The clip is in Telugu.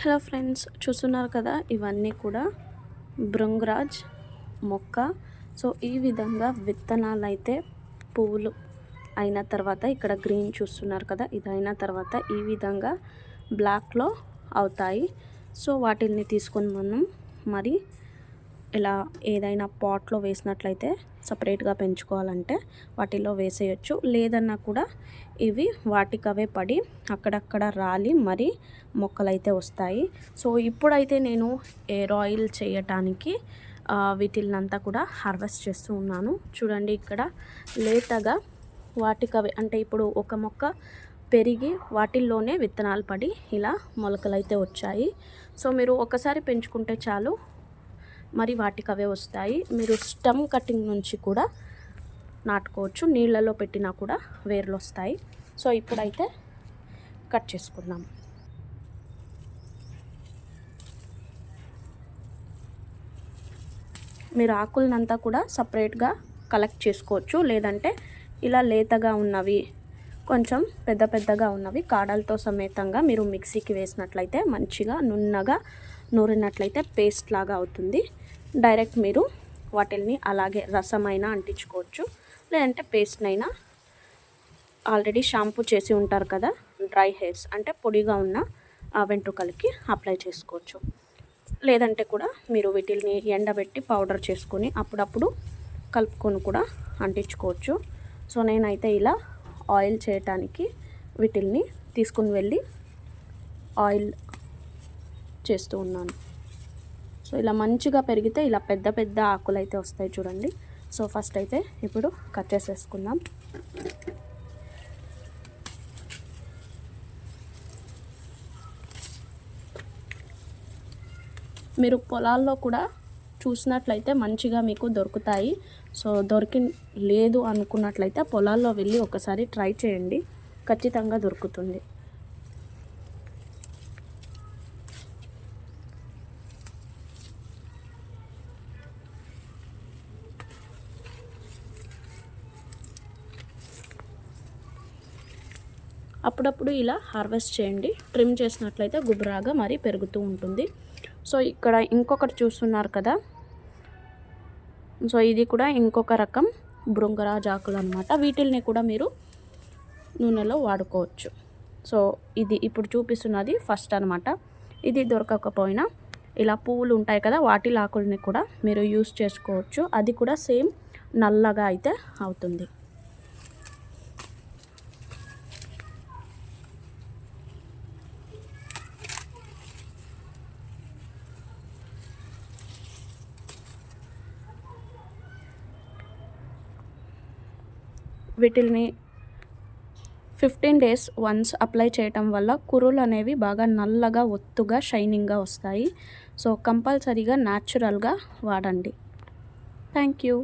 హలో ఫ్రెండ్స్ చూస్తున్నారు కదా? ఇవన్నీ కూడా భృంగరాజ్ మొక్క. సో ఈ విధంగా విత్తనాలు అయితే పువ్వులు అయిన తర్వాత ఇక్కడ గ్రీన్ చూస్తున్నారు కదా? ఇది అయిన తర్వాత ఈ విధంగా బ్లాక్లో అవుతాయి. సో వాటిని తీసుకొని మనం మరి ఇలా ఏదైనా పాట్లో వేసినట్లయితే సపరేట్గా పెంచుకోవాలంటే వాటిలో వేసేయచ్చు. లేదన్నా కూడా ఇవి వాటికవే పడి అక్కడక్కడ రాలి మరి మొక్కలైతే వస్తాయి. సో ఇప్పుడైతే నేను ఎయిర్ ఆయిల్ చేయటానికి వీటిల్నంతా కూడా హార్వెస్ట్ చేస్తూ ఉన్నాను. చూడండి ఇక్కడ లేతగా వాటికవే అంటే ఇప్పుడు ఒక మొక్క పెరిగి వాటిల్లోనే విత్తనాలు పడి ఇలా మొలకలైతే వచ్చాయి. సో మీరు ఒకసారి పెంచుకుంటే చాలు మరి వాటికి అవే వస్తాయి. మీరు స్టమ్ కటింగ్ నుంచి కూడా నాటుకోవచ్చు. నీళ్ళలో పెట్టినా కూడా వేర్లు వస్తాయి. సో ఇప్పుడైతే కట్ చేసుకుందాం. మీరు ఆకులనంతా కూడా సపరేట్గా కలెక్ట్ చేసుకోవచ్చు. లేదంటే ఇలా లేతగా ఉన్నవి కొంచెం పెద్ద పెద్దగా ఉన్నవి. కాడలతో సమేతంగా మీరు మిక్సీకి వేసినట్లయితే మంచిగా నున్నగా నూరినట్లయితే పేస్ట్ లాగా అవుతుంది. డైరెక్ట్ మీరు వాటిల్ని అలాగే రసమైనా అంటించుకోవచ్చు. లేదంటే పేస్ట్నైనా. ఆల్రెడీ షాంపూ చేసి ఉంటారు కదా డ్రై హెయిర్స్. అంటే పొడిగా ఉన్న వెంట్రుకలకి అప్లై చేసుకోవచ్చు. లేదంటే కూడా మీరు వీటిల్ని ఎండబెట్టి పౌడర్ చేసుకొని అప్పుడప్పుడు కలుపుకొని కూడా అంటించుకోవచ్చు. సో నేనైతే ఇలా ఆయిల్ చేయటానికి వీటిల్ని తీసుకుని వెళ్ళి ఆయిల్ చేస్తూ ఉన్నాను. సో ఇలా మంచిగా పెరిగితే ఇలా పెద్ద పెద్ద ఆకులు అయితే వస్తాయి చూడండి. సో ఫస్ట్ అయితే ఇప్పుడు కట్ చేసేసుకుందాం. మీరు పొలాల్లో కూడా చూసినట్లయితే మంచిగా మీకు దొరుకుతాయి. సో దొరికి లేదు అనుకున్నట్లయితే పొలాల్లో వెళ్ళి ఒకసారి ట్రై చేయండి. ఖచ్చితంగా దొరుకుతుంది. అప్పుడప్పుడు ఇలా హార్వెస్ట్ చేయండి. ట్రిమ్ చేసినట్లయితే గుబురాగా మరి పెరుగుతూ ఉంటుంది. సో ఇక్కడ ఇంకొకటి చూస్తున్నారు కదా. సో ఇది కూడా ఇంకొక రకం బృంగరాజ్ ఆకులు అనమాట వీటిల్ని కూడా మీరు నూనెలో వాడుకోవచ్చు. సో ఇది ఇప్పుడు చూపిస్తున్నది ఫస్ట్ అనమాట ఇది దొరకకపోయినా ఇలా పువ్వులు ఉంటాయి కదా వాటి ఆకుల్ని కూడా మీరు యూస్ చేసుకోవచ్చు. అది కూడా సేమ్ నల్లగా అయితే అవుతుంది. వీటిని ఫిఫ్టీన్ డేస్ వన్స్ అప్లై చేయటం వల్ల కురులు అనేవి బాగా నల్లగా ఒత్తుగా షైనింగ్గా వస్తాయి. సో కంపల్సరీగా న్యాచురల్గా వాడండి. Thank you